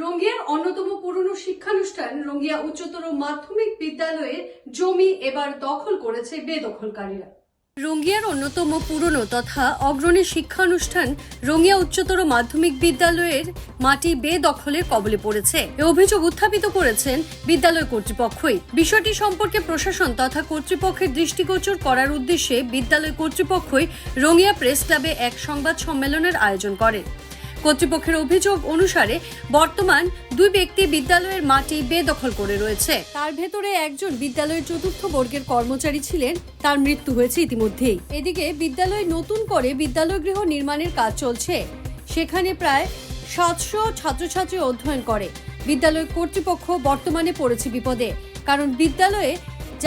রঙ্গিয়ার অন্যতম পুরনো শিক্ষানুষ্ঠান রঙ্গিয়া উচ্চতর মাধ্যমিক বিদ্যালয়ের জমি এবার দখল করেছে বেদখলকারীরা। রঙ্গিয়ার অন্যতম পুরনো তথা অগ্রণী শিক্ষানুষ্ঠান রঙ্গিয়া উচ্চতর মাধ্যমিক বিদ্যালয়ের মাটি বেদখলের কবলে পড়েছে। এ অভিযোগ উত্থাপিত করেছেন বিদ্যালয় কর্তৃপক্ষই। বিষয়টি সম্পর্কে প্রশাসন তথা কর্তৃপক্ষের দৃষ্টিগোচর করার উদ্দেশ্যে বিদ্যালয় কর্তৃপক্ষই রঙ্গিয়া প্রেস ক্লাবে এক সংবাদ সম্মেলনের আয়োজন করে কর্তৃপক্ষের অভিযোগ অনুসারে বর্তমান দুই ব্যক্তি বিদ্যালয়ের মাটি বেদখল করে রয়েছে। তার ভেতরে একজন বিদ্যালয়ের চতুর্থ বর্গের কর্মচারী ছিলেন। তার মৃত্যু হয়েছে ইতিমধ্যেই। এদিকে বিদ্যালয়ে নতুন করে বিদ্যালয় গৃহ নির্মাণের কাজ চলছে। সেখানে প্রায় সাতশো ছাত্রছাত্রী অধ্যয়ন করে। বিদ্যালয় কর্তৃপক্ষ বর্তমানে পড়েছে বিপদে, কারণ বিদ্যালয়ে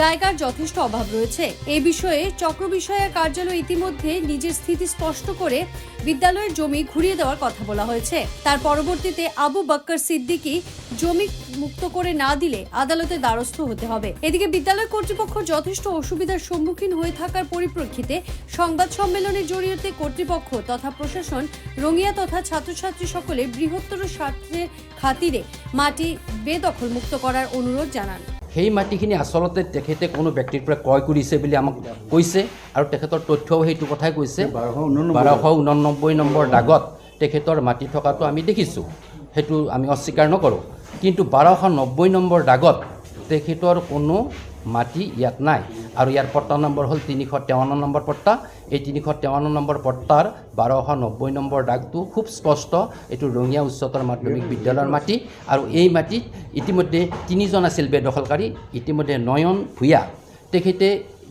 জায়গার যথেষ্ট অভাব রয়েছে। এ বিষয়ে চক্র বিষয়া কার্যালয় ইতিমধ্যে নিজের স্থিতি স্পষ্ট করে বিদ্যালয়ের জমি ঘুরিয়ে দেওয়ার কথা বলা হয়েছে। তার পরবর্তীতে আবু বাক্কর সিদ্দিকি জমি মুক্ত করে না দিলে আদালতে দ্বারস্থ হতে হবে। এদিকে বিদ্যালয় কর্তৃপক্ষ যথেষ্ট অসুবিধার সম্মুখীন হয়ে থাকার পরিপ্রেক্ষিতে সংবাদ সম্মেলনের জড়িয়েতে কর্তৃপক্ষ তথা প্রশাসন, রঙিয়া তথা ছাত্রছাত্রী সকলে বৃহত্তর স্বার্থের খাতিরে মাটি বেদখল মুক্ত করার অনুরোধ জানান। সেই মাটিখিনি আচলতে তেখেতে কোনো ব্যক্তিৰ পৰা ক্ৰয় কৰিছে বুলি আমাক কৈছে আৰু তেখেতৰ তথ্যও সেইটো কথাই কৈছে। বাৰশ ঊননব্বৈ নম্বৰ দাগত তেখেতৰ মাটি থকাটো আমি দেখিছোঁ। সেইটো আমি অস্বীকাৰ নকৰোঁ। কিন্তু বাৰশ নব্বৈ নম্বৰ দাগত তেখেতৰ কোনো মাটি ইয়াত নাই। আৰু ইয়াৰ পট্টা নম্বৰ হ'ল তিনিশ তেৱন্ন নম্বৰ পট্টা। এই তিনিশ তেৱন্ন নম্বৰ পট্টাৰ বাৰশ নব্বৈ নম্বৰ দাগটো খুব স্পষ্ট। এইটো ৰঙিয়া উচ্চতৰ মাধ্যমিক বিদ্যালয়ৰ মাটি আৰু এই মাটিত ইতিমধ্যে তিনিজন আছিল বেদখলকাৰী, ইতিমধ্যে নয়ন ভূঞা। তেখেতে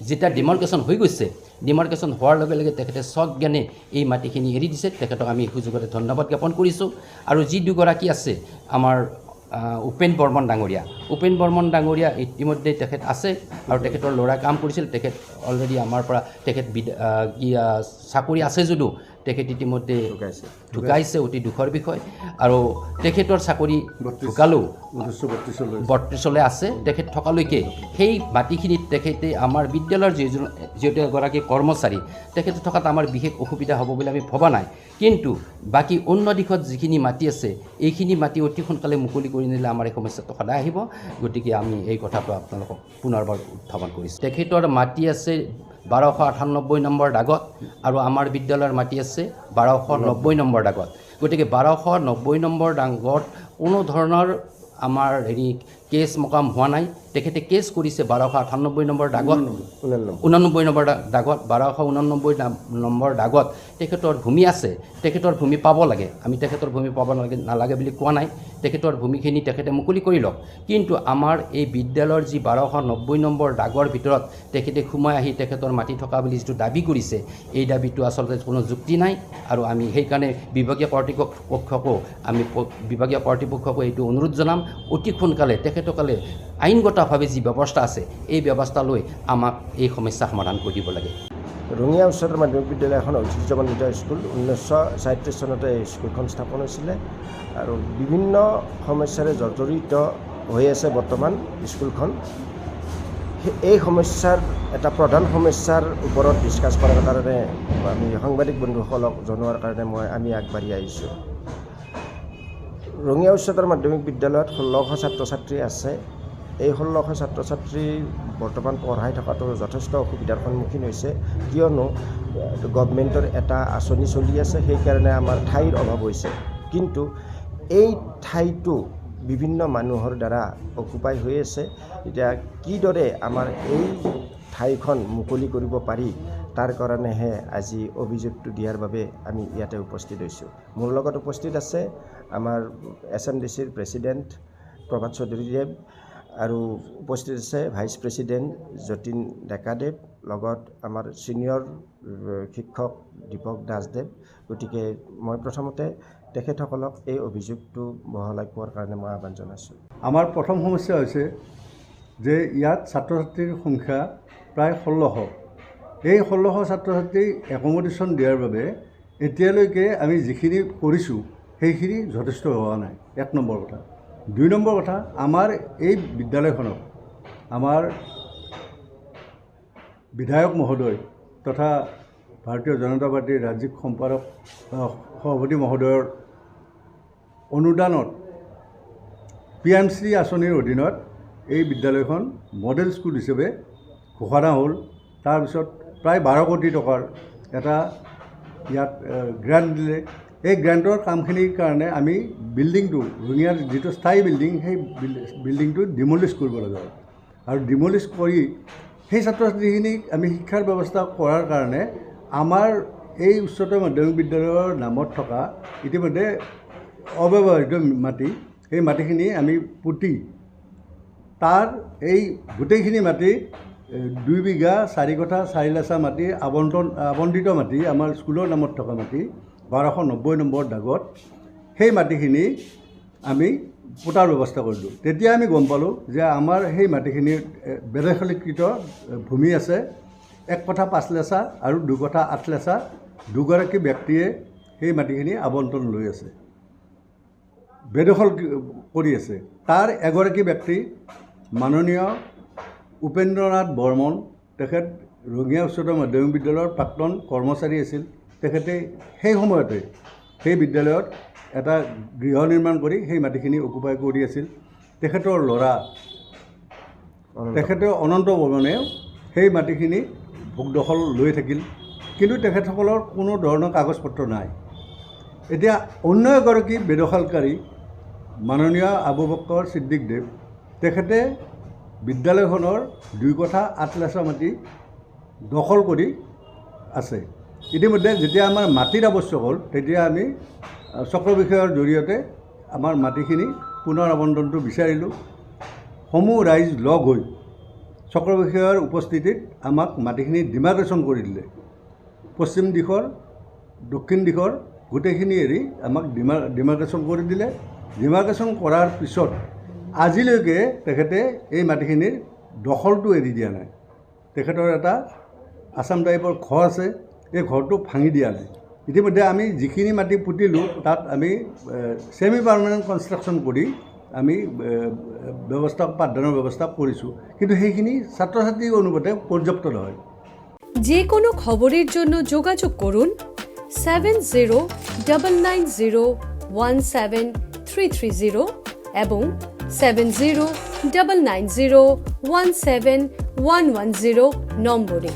যেতিয়া ডিমাৰ্কেশ্যন হৈ গৈছে, ডিমাৰ্কেশ্যন হোৱাৰ লগে লগে তেখেতে স্বজ্ঞানে এই মাটিখিনি এৰি দিছে। তেখেতক আমি সুযোগতে ধন্যবাদ জ্ঞাপন কৰিছোঁ। আৰু যি দুগৰাকী আছে, আমাৰ উপেন বৰ্মন ডাঙৰীয়া। উপেন বৰ্মন ডাঙৰীয়া ইতিমধ্যে তেখেত আছে আৰু তেখেতৰ ল'ৰা কাম কৰিছিল। তেখেত অলৰেডি আমাৰ পৰা তেখেত কি চাকৰি আছে যদিও তেখেত ইতিমধ্যে ঢুকাইছে। অতি দুখৰ বিষয়। আৰু তেখেতৰ চাকৰি ঢুকালেও বত্ৰিছলৈ আছে। তেখেত থকালৈকে সেই মাটিখিনিত তেখেতে আমাৰ বিদ্যালয়ৰ যিজন যিহেতু এগৰাকী কৰ্মচাৰী তেখেতে থকাত আমাৰ বিশেষ অসুবিধা হ'ব বুলি আমি ভবা নাই। কিন্তু বাকী অন্য দিশত যিখিনি মাটি আছে এইখিনি মাটি অতি সোনকালে মুকলি কৰি নিলে আমাৰ এই সমস্যাটো সদায় আহিব। গতিকে আমি এই কথাটো আপোনালোকক পুনৰবাৰ উত্থাপন কৰিছোঁ। তেখেতৰ মাটি আছে বাৰশ আঠানব্বৈ নম্বৰ দাগত আৰু আমাৰ বিদ্যালয়ৰ মাটি আছে বাৰশ নব্বৈ নম্বৰ দাগত। গতিকে বাৰশ নব্বৈ নম্বৰ দাগত কোনো ধৰণৰ আমাৰ হেৰি কেছ মকাম হোৱা নাই। তেখেতে কেছ কৰিছে বাৰশ আঠান্নব্বৈ নম্বৰ দাগত। ঊনানব্বৈ নম্বৰ দাগত বাৰশ ঊননব্বৈ নম্বৰ দাগত। তেখেতৰ ভূমি আছে। তেখেতৰ ভূমি পাব লাগে। আমি তেখেতৰ ভূমি পাব নালাগে নালাগে বুলি কোৱা নাই। তেখেতৰ ভূমিখিনি তেখেতে মুকলি কৰি লওক। কিন্তু আমাৰ এই বিদ্যালয়ৰ যি বাৰশ নব্বৈ নম্বৰ দাগৰ ভিতৰত তেখেতে সোমাই আহি তেখেতৰ মাটি থকা বুলি যিটো দাবি কৰিছে এই দাবীটো আচলতে কোনো যুক্তি নাই। আৰু আমি সেইকাৰণে বিভাগীয় কৰ্তৃপক্ষকো আমি বিভাগীয় কৰ্তৃপক্ষকো এইটো অনুৰোধ জনাম। অতি সোনকালে তেখেতসকলে আইনগতভাৱে যি ব্যৱস্থা আছে, এই ব্যৱস্থা লৈ আমাক এই সমস্যা সমাধান কৰি দিব লাগে। ৰঙিয়া উচ্চতৰ মাধ্যমিক বিদ্যালয় এখন ঐতিহ্যমণ্ডিত স্কুল, ঊনৈছশ ছয়ত্ৰিছ চনতে এই স্কুলখন স্থাপন হৈছিলে আৰু বিভিন্ন সমস্যাৰে জৰ্জৰিত হৈ আছে বৰ্তমান স্কুলখন। এই সমস্যাৰ, এটা প্ৰধান সমস্যাৰ ওপৰত ডিছকাছ কৰাৰ কাৰণে আমি সাংবাদিক বন্ধুসকলক জনোৱাৰ কাৰণে মই, আমি আগবাঢ়ি আহিছোঁ। ৰঙিয়া উচ্চতৰ মাধ্যমিক বিদ্যালয়ত ষোল্লশ ছাত্ৰ ছাত্ৰী আছে। এই ষোল্লশ ছাত্ৰ ছাত্ৰী বৰ্তমান পঢ়াই থকাটো যথেষ্ট অসুবিধাৰ সন্মুখীন হৈছে। কিয়নো গভমেণ্টৰ এটা আঁচনি চলি আছে সেইকাৰণে আমাৰ ঠাইৰ অভাৱ হৈছে। কিন্তু এই ঠাইটো বিভিন্ন মানুহৰ দ্বাৰা অকুপাই হৈ আছে। এতিয়া কিদৰে আমাৰ এই ঠাইখন মুকলি কৰিব পাৰি তাৰ কাৰণেহে আজি অভিযোগটো দিয়াৰ বাবে আমি ইয়াতে উপস্থিত হৈছোঁ। মোৰ লগত উপস্থিত আছে আমাৰ এছ এম ডি চিৰ প্ৰেচিডেণ্ট প্ৰভাত চৌধুৰীদেৱ আৰু উপস্থিত আছে ভাইচ প্ৰেচিডেণ্ট যতীন ডেকাদেৱ লগত আমাৰ ছিনিয়ৰ শিক্ষক দীপক দাসদেৱ। গতিকে মই প্ৰথমতে তেখেতসকলক এই অভিযোগটো বহলাই পোৱাৰ কাৰণে মই আহ্বান জনাইছোঁ। আমাৰ প্ৰথম সমস্যা হৈছে যে ইয়াত ছাত্ৰ ছাত্ৰীৰ সংখ্যা প্ৰায় ষোল্লশ এই ষোল্লশ ছাত্ৰ ছাত্ৰীক একমডেশ্যন দিয়াৰ বাবে এতিয়ালৈকে আমি যিখিনি কৰিছোঁ সেইখিনি যথেষ্ট হোৱা নাই। এক নম্বৰ কথা। দুই নম্বৰ কথা আমাৰ এই বিদ্যালয়খনক আমাৰ বিধায়ক মহোদয় তথা ভাৰতীয় জনতা পাৰ্টীৰ ৰাজ্যিক সম্পাদক সভাপতি মহোদয়ৰ অনুদানত পি এম চি আঁচনিৰ অধীনত এই বিদ্যালয়খন মডেল স্কুল হিচাপে ঘোষণা হ'ল। তাৰপিছত প্ৰায় বাৰ কোটি টকাৰ এটা ইয়াত গ্ৰাণ্ট দিলে। এই গ্ৰাণ্টৰ কামখিনিৰ কাৰণে আমি বিল্ডিংটো ৰঙিয়াৰ যিটো স্থায়ী বিল্ডিং সেই বিল্ডিংটো ডিমলিছ কৰিব লগা আৰু ডিমলিছ কৰি সেই ছাত্ৰ ছাত্ৰীখিনিক আমি শিক্ষাৰ ব্যৱস্থা কৰাৰ কাৰণে আমাৰ এই উচ্চতৰ মাধ্যমিক বিদ্যালয়ৰ নামত থকা ইতিমধ্যে অব্যৱহৃত মাটি সেই মাটিখিনি আমি পুতি তাৰ এই গোটেইখিনি মাটি দুই বিঘা চাৰি কঠা চাৰি লাচা মাটি আবণ্টন আবণ্টিত মাটি আমাৰ স্কুলৰ নামত থকা মাটি বাৰশ নব্বৈ নম্বৰ দাগত সেই মাটিখিনি আমি পোতাৰ ব্যৱস্থা কৰিলোঁ। তেতিয়া আমি গম পালোঁ যে আমাৰ সেই মাটিখিনিৰ এ, বেদখলীকৃত ভূমি আছে এক কঠা পাঁচ লেচা আৰু দুকঠা আঠ লেচা দুগৰাকী ব্যক্তিয়ে সেই মাটিখিনি আবণ্টন লৈ আছে। বেদখল কৰি আছে। তাৰ এগৰাকী ব্যক্তি মাননীয় উপেন্দ্ৰনাথ বৰ্মন তেখেত ৰঙিয়া উচ্চতৰ মাধ্যমিক বিদ্যালয়ৰ প্ৰাক্তন কৰ্মচাৰী আছিল। তেখেতে সেই সময়তে সেই বিদ্যালয়ত এটা গৃহ নিৰ্মাণ কৰি সেই মাটিখিনি অকুপাই কৰি আছিল। তেখেতৰ ল'ৰা তেখেতে অনন্ত বৰ্মনেও সেই মাটিখিনি ভোগ দখল লৈ থাকিল। কিন্তু তেখেতসকলৰ কোনো ধৰণৰ কাগজ পত্ৰ নাই। এতিয়া অন্য এগৰাকী বেদখলকাৰী মাননীয় আবু বক্কৰ ছিদ্দিকদেৱ তেখেতে বিদ্যালয়খনৰ দুই কঠা আঠ লাচা মাটি দখল কৰি আছে। ইতিমধ্যে যেতিয়া আমাৰ মাটিৰ আৱশ্যক হ'ল তেতিয়া আমি চক্ৰ বিষয়ৰ জৰিয়তে আমাৰ মাটিখিনি পুনৰ আবণ্টনটো বিচাৰিলোঁ। সমূহ ৰাইজ লগ হৈ চক্ৰ বিষয়াৰ উপস্থিতিত আমাক মাটিখিনি ডিমাৰ্কেশ্যন কৰি দিলে। পশ্চিম দিশৰ দক্ষিণ দিশৰ গোটেইখিনি এৰি আমাক ডিমা ডিমাৰ্কেশ্যন কৰি দিলে। ডিমাৰ্কেশ্যন কৰাৰ পিছত আজিলৈকে তেখেতে এই মাটিখিনিৰ দখলটো এৰি দিয়া নাই। তেখেতৰ এটা আছাম টাইপৰ ঘৰ আছে। এই ঘৰটো ভাঙি দিয়া নাই। ইতিমধ্যে আমি যিখিনি মাটি পুতিলোঁ, তাত আমি ছেমি পাৰ্মানেণ্ট কনষ্ট্ৰাকশ্যন কৰি আমি ব্যৱস্থা, পাঠদানৰ ব্যৱস্থা কৰিছোঁ। কিন্তু সেইখিনি ছাত্ৰ ছাত্ৰীৰ অনুপাতে পৰ্যাপ্ত নহয়। যে কোনো জন্য যোগাযোগ করুন seven zero double nine zero one seven three three zero এবং seven zero double nine zero one seven one one zero নম্বরে।